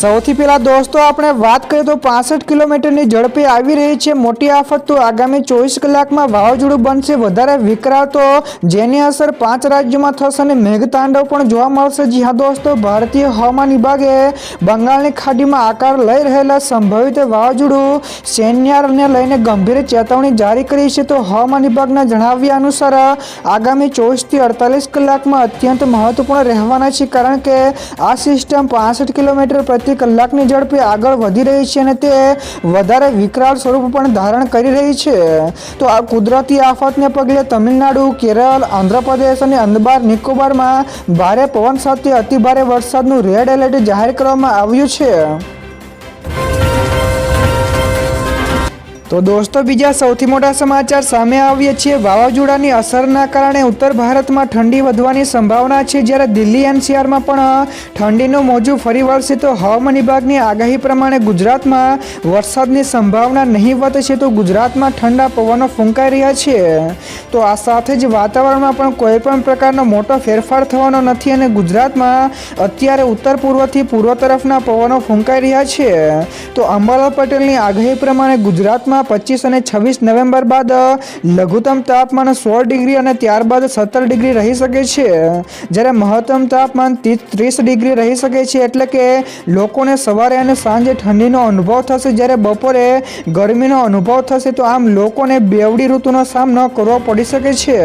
સૌથી પહેલાં દોસ્તો, આપણે વાત કરીએ તો પાસઠ કિલોમીટરની ઝડપે આવી રહી છે મોટી આફત. તો આગામી ચોવીસ કલાકમાં વાવાઝોડું બનશે, વધારે વિકરાળ તો જેની અસર પાંચ રાજ્યોમાં થશે અને મેઘતાંડવ પણ જોવા મળશે. જી હા દોસ્તો, ભારતીય હવામાન વિભાગે બંગાળની ખાડીમાં આકાર લઈ રહેલા સંભવિત વાવાઝોડું સૈન્યને લઈને ગંભીર ચેતવણી જારી કરી છે. તો હવામાન વિભાગના જણાવ્યા અનુસાર, આગામી ચોવીસથી અડતાલીસ કલાકમાં અત્યંત મહત્વપૂર્ણ રહેવાના છે, કારણ કે આ સિસ્ટમ પાસઠ કિલોમીટર પ્રતિ કલાકની ઝડપે આગળ વધી રહી છે અને તે વધારે વિકરાળ સ્વરૂપ પણ ધારણ કરી રહી છે. તો આ કુદરતી આફતને પગલે તમિલનાડુ, કેરળ, આંધ્રપ્રદેશ અને અંદબાર નિકોબારમાં ભારે પવન સાથે અતિભારે વરસાદનું રેડ એલર્ટ જાહેર કરવામાં આવ્યું છે. તો દોસ્તો, બીજા સૌથી મોટા સમાચાર સામે આવીએ છીએ. વાવાઝોડાની અસરના કારણે ઉત્તર ભારતમાં ઠંડી વધવાની સંભાવના છે. જ્યારે દિલ્હી એનસીઆરમાં પણ ઠંડીનું મોજું ફરી વળશે, તો હવામાન વિભાગની આગાહી પ્રમાણે ગુજરાતમાં વરસાદની સંભાવના નહીવત છે, તો ગુજરાતમાં ઠંડા પવનો ફૂંકાઈ રહ્યા છે. તો આ સાથે જ વાતાવરણમાં પણ કોઈ પણ પ્રકારનો મોટો ફેરફાર થવાનો નથી અને ગુજરાતમાં અત્યારે ઉત્તર પૂર્વથી પૂર્વ તરફના પવનો ફૂંકાઈ રહ્યા છે. તો અંબાલાલ પટેલની આગાહી પ્રમાણે ગુજરાતમાં પચીસ અને છવ્વીસ નવેમ્બર બાદ લઘુત્તમ તાપમાન સોળ ડિગ્રી અને ત્યારબાદ સત્તર ડિગ્રી રહી શકે છે. જ્યારે મહત્તમ તાપમાન ત્રીસ ડિગ્રી રહી શકે છે, એટલે કે લોકોને સવારે અને સાંજે ઠંડીનો અનુભવ થશે. જ્યારે બપોરે ગરમીનો અનુભવ થશે, તો આમ લોકોને બેવડી ઋતુનો સામનો કરવો પડી શકે છે.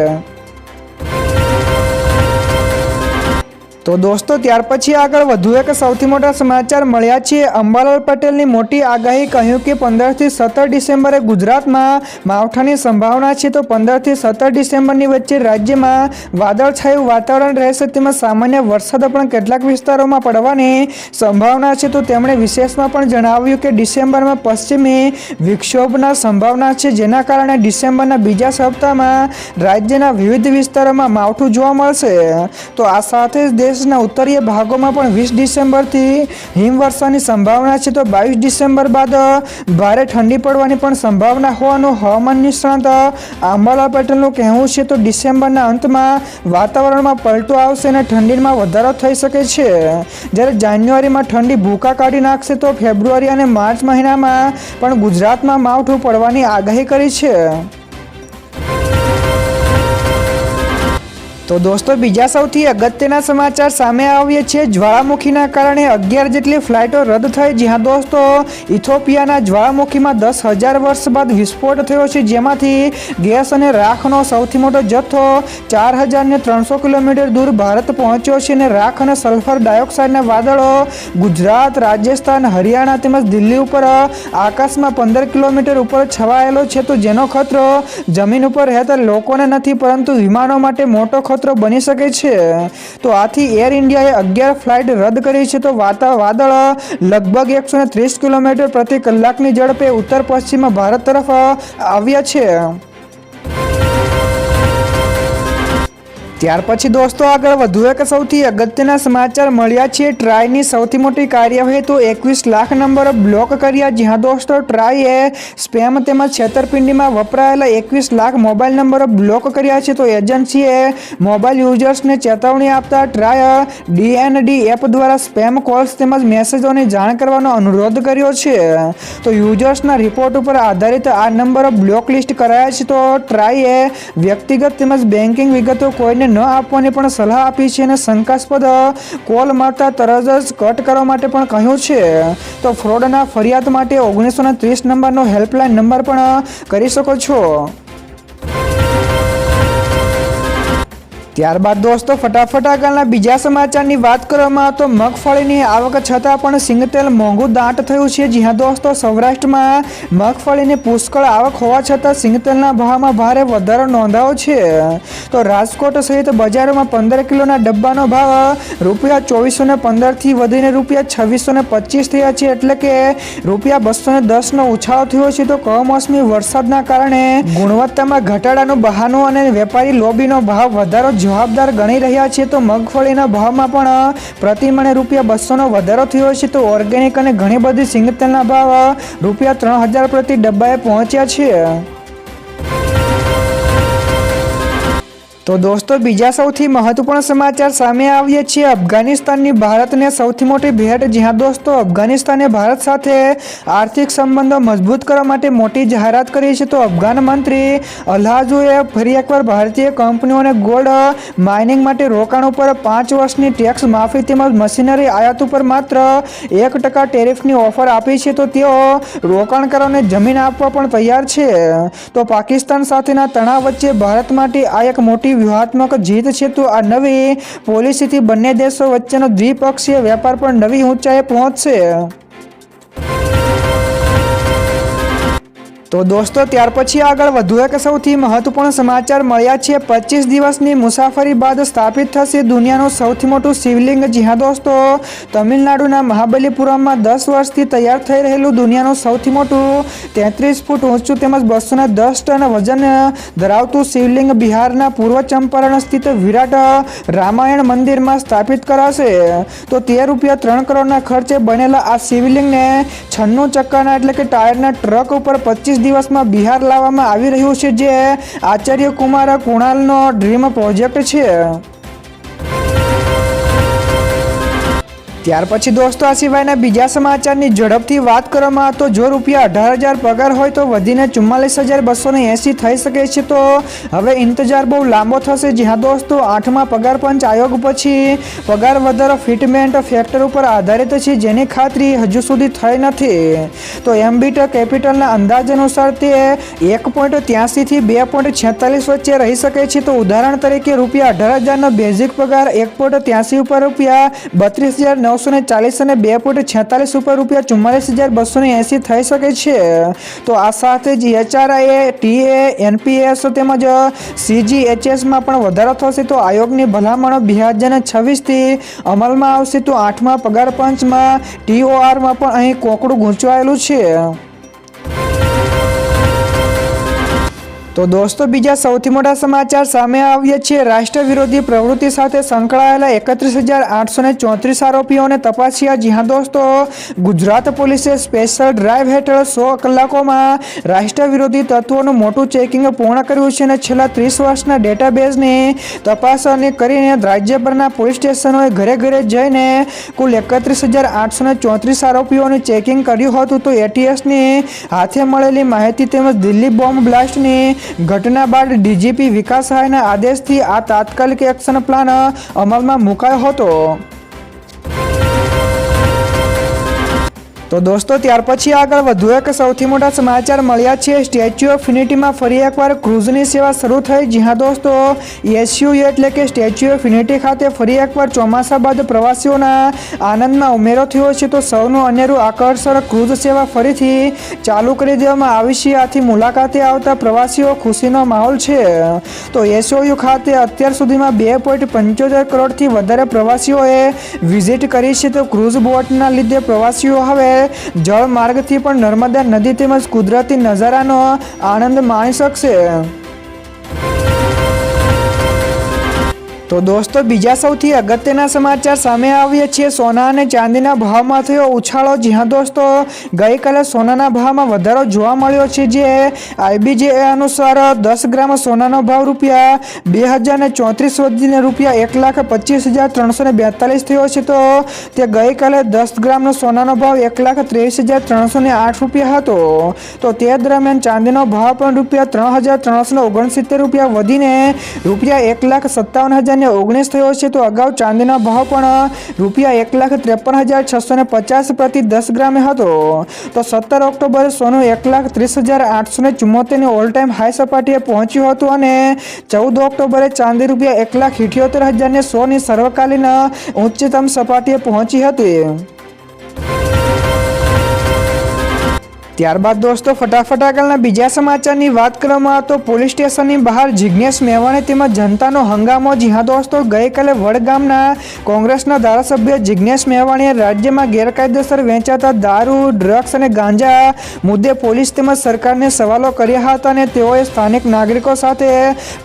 તો દોસ્તો, ત્યાર પછી આગળ વધુ એક સૌથી મોટા સમાચાર મળ્યા છે. અંબાલાલ પટેલની મોટી આગાહી કહ્યું કે પંદરથી સત્તર ડિસેમ્બરે ગુજરાતમાં માવઠાની સંભાવના છે. તો પંદરથી સત્તર ડિસેમ્બરની વચ્ચે રાજ્યમાં વાદળછાયું વાતાવરણ રહેશે તેમાં સામાન્ય વરસાદ પણ કેટલાક વિસ્તારોમાં પડવાની સંભાવના છે. તો તેમણે વિશેષમાં પણ જણાવ્યું કે ડિસેમ્બરમાં પશ્ચિમી વિક્ષોભના સંભાવના છે. જેના કારણે ડિસેમ્બરના બીજા સપ્તાહમાં રાજ્યના વિવિધ વિસ્તારોમાં માવઠું જોવા મળશે. તો આ સાથે જ દેશના ઉત્તરીય ભાગોમાં પણ વીસ ડિસેમ્બરથી હિમવર્ષાની સંભાવના છે તો બાવીસ ડિસેમ્બર બાદ ભારે ઠંડી પડવાની પણ સંભાવના હોવાનું હવામાન નિષ્ણાત આંબાલા પટેલનું કહેવું છે તો ડિસેમ્બરના અંતમાં વાતાવરણમાં પલટો આવશે અને ઠંડીમાં વધારો થઈ શકે છે. જ્યારે જાન્યુઆરીમાં ઠંડી ભૂકા કાઢી નાખશે તો ફેબ્રુઆરી અને માર્ચ મહિનામાં પણ ગુજરાતમાં માવઠું પડવાની આગાહી કરી છે. તો દોસ્તો, બીજા સૌથી અગત્યના સમાચાર સામે આવીએ છીએ જ્વાળામુખીના કારણે અગિયાર જેટલી ફ્લાઇટો રદ થઈ. જ્યાં દોસ્તો, ઇથોપિયાના જ્વાળામુખીમાં દસ હજાર વર્ષ બાદ વિસ્ફોટ થયો છે. જેમાંથી ગેસ અને રાખનો સૌથી મોટો જથ્થો ચાર હજારને ત્રણસો કિલોમીટર દૂર ભારત પહોંચ્યો છે અને રાખ અને સલ્ફર ડાયોક્સાઇડના વાદળો ગુજરાત, રાજસ્થાન, હરિયાણા તેમજ દિલ્હી ઉપર આકાશમાં પંદર કિલોમીટર ઉપર છવાયેલો છે. તો જેનો ખતરો જમીન ઉપર રહેતા લોકોને નથી, પરંતુ વિમાનો માટે મોટો ખતરો બની શકે છે. તો આથી એર ઇન્ડિયાએ અગિયાર ફ્લાઇટ રદ કરી છે તો વાતા વાદળ લગભગ એકસો ત્રીસ કિલોમીટર પ્રતિ કલાકની ઝડપે ઉત્તર પશ્ચિમ ભારત તરફ આવ્યા છે. ત્યાર પછી દોસ્તો આગળ વધુ એક સૌથી અગત્યના સમાચાર મળ્યા છે. ટ્રાયની સૌથી મોટી કાર્યવાહી તો એકવીસ લાખ નંબર બ્લોક કર્યા, જ્યાં દોસ્તો ટ્રાયે સ્પેમ તેમજ છેતરપિંડીમાં વપરાયેલા એકવીસ લાખ મોબાઈલ નંબરો બ્લોક કર્યા છે. તો એજન્સીએ મોબાઈલ યુઝર્સને ચેતવણી આપતા ટ્રાય ડીએનડી એપ દ્વારા સ્પેમ કોલ્સ તેમજ મેસેજોની જાણ કરવાનો અનુરોધ કર્યો છે. તો યુઝર્સના રિપોર્ટ ઉપર આધારિત આ નંબરો બ્લોક લિસ્ટ કરાયા છે. તો ટ્રાયે વ્યક્તિગત તેમજ બેન્કિંગ વિગતો કોઈને ન આપવાની પણ સલાહ આપી છે અને શંકાસ્પદ કોલ મળતા તરત જ કટ કરવા માટે પણ કહ્યું છે. તો ફ્રોડના ફરિયાદ માટે ઓગણીસો ત્રીસ નંબરનો હેલ્પલાઇન નંબર પણ કરી શકો છો. ત્યારબાદ દોસ્તો, ફટાફટ આગળના બીજા સમાચારની વાત કરવામાં તો મગફળીની આવક છતાં પણ સિંગતેલ મોંઘું દાંટ થયું છે. જી હા દોસ્તો, સૌરાષ્ટ્રમાં મગફળીની પુષ્કળ આવક હોવા છતાં સિંગતેલના ભાવમાં ભારે વધારો નોંધાયો છે. તો રાજકોટ સહિત બજારોમાં પંદર કિલોના ડબ્બાનો ભાવ રૂપિયા ચોવીસો ને પંદરથી વધીને રૂપિયા છવ્વીસો ને પચીસ થયા છે. એટલે કે રૂપિયા બસો ને દસનો ઉછાળો થયો છે. તો કમોસમી વરસાદના કારણે ગુણવત્તામાં ઘટાડાનું બહાનું અને વેપારી લોબીનો ભાવ વધારો જવાબદાર ગણી રહ્યા છે, તો મગફળીના ભાવમાં પણ પ્રતિમણે રૂપિયા બસોનો વધારો થયો છે, તો ઓર્ગેનિક અને ઘણી બધી સિંગતેલના ભાવ રૂપિયા ત્રણ હજાર પ્રતિ ડબ્બાએ પહોંચ્યા છે. તો દોસ્તો, બીજા સૌથી મહત્વપૂર્ણ સમાચાર સામે આવીએ છીએ. અફઘાનિસ્તાનની ભારતને સૌથી મોટી ભેટ. જ્યાં દોસ્તો, અફઘાનિસ્તાને ભારત સાથે આર્થિક સંબંધો મજબૂત કરવા માટે મોટી જાહેરાત કરી છે, તો અફઘાન મંત્રી અલ્હાજુએ ફરી એકવાર ભારતીય કંપનીઓને ગોલ્ડ માઇનિંગ માટે રોકાણ ઉપર પાંચ વર્ષની ટેક્સ માફી તેમજ મશીનરી આયાત ઉપર માત્ર એક ટકા ટેરિફની ઓફર આપી છે, તો તેઓ રોકાણકારોને જમીન આપવા પણ તૈયાર છે. તો પાકિસ્તાન સાથેના તણાવ વચ્ચે ભારત માટે આ એક મોટી વ્યૂહાત્મક જીત છે, તો આ નવી પોલિસીથી બંને દેશો વચ્ચેનો દ્વિપક્ષીય વેપાર પણ નવી ઊંચાઈએ પહોંચશે. તો દોસ્તો, ત્યાર પછી આગળ વધુ એક સૌથી મહત્વપૂર્ણ સમાચાર મળ્યા છે. પચીસ દિવસની મુસાફરી બાદ સ્થાપિત થશે દુનિયાનું સૌથી મોટું શિવલિંગ જ્યાં દોસ્તો, તમિલનાડુના મહાબલીપુરમમાં દસ વર્ષથી તૈયાર થઈ રહેલું દુનિયાનું સૌથી મોટું તેત્રીસ ફૂટ ઊંચું તેમજ બસો દસ ટન વજન ધરાવતું શિવલિંગ બિહારના પૂર્વ ચંપારણ સ્થિત વિરાટ રામાયણ મંદિરમાં સ્થાપિત કરાશે. તો તે રૂપિયા ત્રણ કરોડના ખર્ચે બનેલા આ શિવલિંગને છન્નું ચક્કાના એટલે કે ટાયરના ટ્રક ઉપર પચીસ દિવસમાં બિહાર લાવવામાં આવી રહ્યું છે જે આચાર્ય કુમાર કુણાલનો ડ્રીમ પ્રોજેક્ટ છે. ત્યાર પછી દોસ્તો, આ સિવાયના બીજા સમાચારની ઝડપથી વાત કરવામાં તો જો રૂપિયા અઢાર હજાર પગાર હોય તો વધીને ચુમ્માલીસ હજાર બસો એંસી થઈ શકે છે. તો હવે ઇંતજાર બહુ લાંબો થશે. જ્યાં દોસ્તો, આઠમા પગાર પંચ આયોગ પછી પગાર વધારો ફિટમેન્ટ ફેક્ટર ઉપર આધારિત છે. જેની ખાતરી હજુ સુધી થઈ નથી. તો એમ્બિટ કેપિટલના અંદાજ અનુસાર તે એક પોઈન્ટ ત્યાસીથી બે પોઈન્ટ છેતાલીસ વચ્ચે રહી શકે છે. તો ઉદાહરણ તરીકે રૂપિયા અઢાર હજારનો બેઝિક પગાર એક પોઈન્ટ ત્યાસી ઉપર રૂપિયા બત્રીસ હજાર નવસો ને ચાલીસ અને બે પોઈન્ટ છેતાલીસ ઉપર રૂપિયા ચુમ્માલીસ હજાર બસો ને એંસી થઈ શકે છે. તો આ સાથે જ એચઆરઆઈએ, ટીએ, એનપીએસ તેમજ સીજીએચએસમાં પણ વધારો થશે. તો આયોગની ભલામણો બે હજાર છવ્વીસથી અમલમાં આવશે. તો આઠમા પગાર પંચમાં ટીઓઆરમાં પણ અહીં કોકડું ગૂંચવાયેલું છે. તો દોસ્તો, બીજા સૌથી મોટા સમાચાર સામે આવ્યા છે. રાષ્ટ્ર વિરોધી પ્રવૃત્તિ સાથે સંકળાયેલા એકત્રીસ હજાર આઠસો ને ચોત્રીસ આરોપીઓને તપાસ્યા. જ્યાં દોસ્તો, ગુજરાત પોલીસે સ્પેશિયલ ડ્રાઈવ હેઠળ સો કલાકોમાં રાષ્ટ્ર વિરોધી તત્વોનું મોટું ચેકિંગ પૂર્ણ કર્યું છે અને છેલ્લા ત્રીસ વર્ષના ડેટાબેઝની તપાસ અને કરીને રાજ્યભરના પોલીસ સ્ટેશનોએ ઘરે ઘરે જઈને કુલ એકત્રીસ હજાર આઠસો ને ચોત્રીસ આરોપીઓનું ચેકિંગ કર્યું હતું. તો એટીએસની હાથે મળેલી માહિતી તેમજ દિલ્હી બોમ્બ બ્લાસ્ટની ઘટના બાદ ડીજીપી વિકાસ સહાયના આદેશથી આ તાત્કાલિક એક્શન પ્લાન અમલમાં મુકાયો હતો. તો દોસ્તો, ત્યાર પછી આગળ વધુ એક સૌથી મોટા સમાચાર મળ્યા છે. સ્ટેચ્યુ ઓફ યુનિટીમાં ફરી એકવાર ક્રૂઝની સેવા શરૂ થઈ. જ્યાં દોસ્તો એસયુ એટલે કે સ્ટેચ્યુ ઓફ યુનિટી ખાતે ફરી એકવાર ચોમાસા બાદ પ્રવાસીઓના આનંદમાં ઉમેરો થયો છે. તો સૌનું અનેરું આકર્ષણ ક્રૂઝ સેવા ફરીથી ચાલુ કરી દેવામાં આવી છે. આથી મુલાકાતે આવતા પ્રવાસીઓ ખુશીનો માહોલ છે. તો એસઓયુ ખાતે અત્યાર સુધીમાં બે પોઈન્ટ પંચોતેર કરોડથી વધારે પ્રવાસીઓએ વિઝિટ કરી છે. તો ક્રૂઝ બોટના લીધે પ્રવાસીઓ હવે જળ માર્ગથી પણ નર્મદા નદી તેમજ કુદરતી નજારાનો આનંદ માણી શકશે. તો દોસ્તો, બીજા સૌથી અગત્યના સમાચાર સામે આવીએ છીએ. સોના અને ચાંદીના ભાવમાં થયો ઉછાળો. જ્યાં દોસ્તો, ગઈકાલે સોનાના ભાવમાં વધારો જોવા મળ્યો છે. જે આઈબીજે અનુસાર દસ ગ્રામ સોનાનો ભાવ રૂપિયા બે હજાર ને ચોત્રીસ વધીને રૂપિયા એક લાખ પચીસ હજાર ત્રણસો ને બેતાલીસ થયો છે. તો તે ગઈકાલે દસ ગ્રામનો સોનાનો ભાવ એક લાખ ત્રેવીસ હજાર ત્રણસો ને આઠ રૂપિયા હતો. તો તે દરમિયાન ચાંદીનો ભાવ પણ રૂપિયા ત્રણ હજાર ત્રણસો ઓગણસિત્તેર રૂપિયા વધીને રૂપિયા એક લાખ સત્તાવન હજાર ને ઓગણીસ થયો છે તો અગાઉ ચાંદીના ભાવ પણ રૂપિયા એક લાખ ત્રેપન હજાર છસો ને પચાસ પ્રતિ દસ ગ્રામે હતો. તો સત્તર ઓક્ટોબરે સોનું એક લાખ ત્રીસ હજાર આઠસો ને ચુમ્મોતેરની ઓલ ટાઈમ હાઈ સપાટીએ પહોંચ્યું હતું અને ચૌદ ઓક્ટોબરે ચાંદી રૂપિયા એક લાખ ઇઠ્યોતેર હજાર ને સોની સર્વકાલીન ઉચ્ચતમ સપાટીએ પહોંચી હતી. ત્યારબાદ દોસ્તો, ફટાફટ આગળના બીજા સમાચારની વાત કરવામાં આવે તો પોલીસ સ્ટેશનની બહાર જિજ્ઞેશ મેવાણી તેમજ જનતાનો હંગામો જી હા દોસ્તો ગઈકાલે વડગામના કોંગ્રેસના ધારાસભ્ય જિજ્ઞેશ મેવાણીએ રાજ્યમાં ગેરકાયદેસર વેચાતા દારૂ, ડ્રગ્સ અને ગાંજા મુદ્દે પોલીસ તેમજ સરકારને સવાલો કર્યા હતા અને તેઓએ સ્થાનિક નાગરિકો સાથે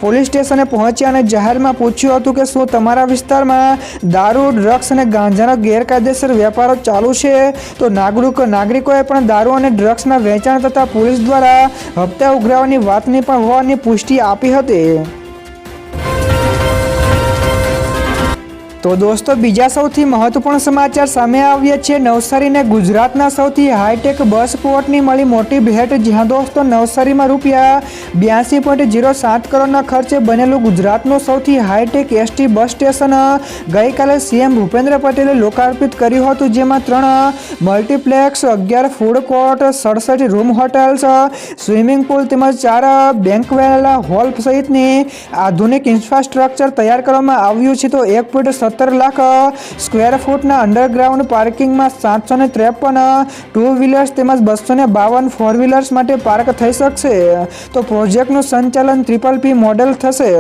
પોલીસ સ્ટેશને પહોંચ્યા અને જાહેરમાં પૂછ્યું હતું કે શું તમારા વિસ્તારમાં દારૂ, ડ્રગ્સ અને ગાંજાનો ગેરકાયદેસર વેપારો ચાલુ છે? તો નાગરિકો નાગરિકોએ પણ દારૂ અને ડ્રગ્સના વેચાણ તથા પોલીસ દ્વારા હપ્તા ઉઘરાવવાની વાતની પણ હોવાની પુષ્ટિ આપી હતી. તો દોસ્તો, બીજા સૌથી મહત્વપૂર્ણ સમાચાર સામે આવ્યા છે. નવસારીને ગુજરાતના સૌથી હાઈટેક બસ પોર્ટની મળી મોટી ભેટ, જ્યાં દોસ્તો, નવસારીમાં રૂપિયા બ્યાસી પોઈન્ટ જીરો સાત કરોડના ખર્ચે બનેલું ગુજરાતનું સૌથી high tech ST bus station ગઈકાલે સીએમ ભૂપેન્દ્ર પટેલે લોકાર્પિત કર્યું હતું, જેમાં ત્રણ મલ્ટીપ્લેક્સ, અગિયાર ફૂડ કોર્ટ, સડસઠ રૂમ હોટેલ્સ, સ્વિમિંગ પુલ તેમજ ચાર બેંકવેલા હોલ સહિતની આધુનિક ઇન્ફ્રાસ્ટ્રક્ચર તૈયાર કરવામાં આવ્યું છે. તો એક પોઈન્ટ સત્તર લાખ સ્ક્વેર ફૂટના અંડરગ્રાઉન્ડ પાર્કિંગમાં સાતસો ને ત્રેપન ટુ વ્હીલર્સ તેમજ બસો ને બાવન ફોર વ્હીલર્સ માટે પાર્ક થઈ શકશે. તો પ્રોજેક્ટનું સંચાલન ટ્રિપલ પી મોડેલ થશે.